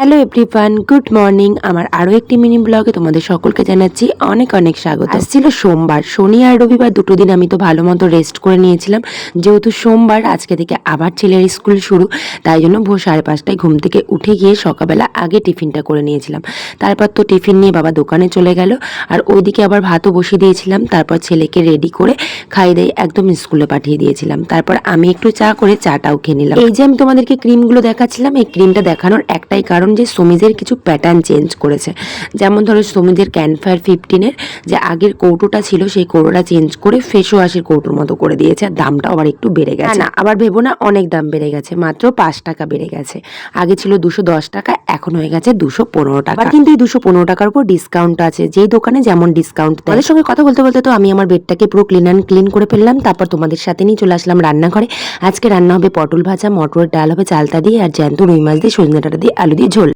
Hello everyone good morning আমার আরও একটি মিনি ব্লগে তোমাদের সকলকে জানাচ্ছি অনেক অনেক স্বাগত। আজ ছিল সোমবার শনি আর রবিবার দুটো দিন আমি তো ভালো মতো রেস্ট করে নিয়েছিলাম। যেহেতু সোমবার আজকে থেকে আবার ছেলের স্কুল শুরু তাই জন্য ভোর সাড়ে পাঁচটায় ঘুম থেকে উঠে গিয়ে সকালবেলা আগে টিফিনটা করে নিয়েছিলাম। তারপর তো টিফিন নিয়ে বাবা দোকানে চলে গেল আর ওইদিকে আবার ভাতও বসিয়ে দিয়েছিলাম। তারপর ছেলেকে রেডি করে খাইয়ে দিয়ে একদম স্কুলে পাঠিয়ে দিয়েছিলাম। তারপর আমি একটু চা করে চাটাও খেয়ে নিলাম। এই যে আমি তোমাদেরকে ক্রিমগুলো দেখাচ্ছিলাম এই ক্রিমটা দেখানোর একটাই কারণ যে সমিজের কিছু প্যাটার্ন চেঞ্জ করেছে। যেমন ধরো সমিজের ক্যানফায়ার ফিফটিনের যে আগের কৌটোটা ছিল সেই কৌটোটা চেঞ্জ করে ফেস ওয়াশের কৌটোর মতো করে দিয়েছে। আর দামটাও আবার একটু বেড়ে গেছে। না আবার ভেবো না অনেক দাম বেড়ে গেছে। মাত্র পাঁচ টাকা বেড়ে গেছে। আগে ছিল দুশো দশ টাকা এখন হয়ে গেছে দুশো পনেরো টাকা। কিন্তু এই দুশো পনেরো টাকার উপর ডিসকাউন্ট আছে। যেই দোকানে যেমন ডিসকাউন্ট তাদের সঙ্গে কথা বলতে বলতে তো আমি আমার বেডটাকে পুরো ক্লিন অ্যান্ড ক্লিন করে ফেললাম। তারপর তোমাদের সাথে নিয়ে চলে আসলাম রান্নাঘরে। আজকে রান্না হবে পটল ভাজা মটরের ডাল হবে চালতা দিয়ে আর জ্যান্ত রুই মাছ দিয়ে সজনে ডাঁটা দিয়ে আলু দিয়ে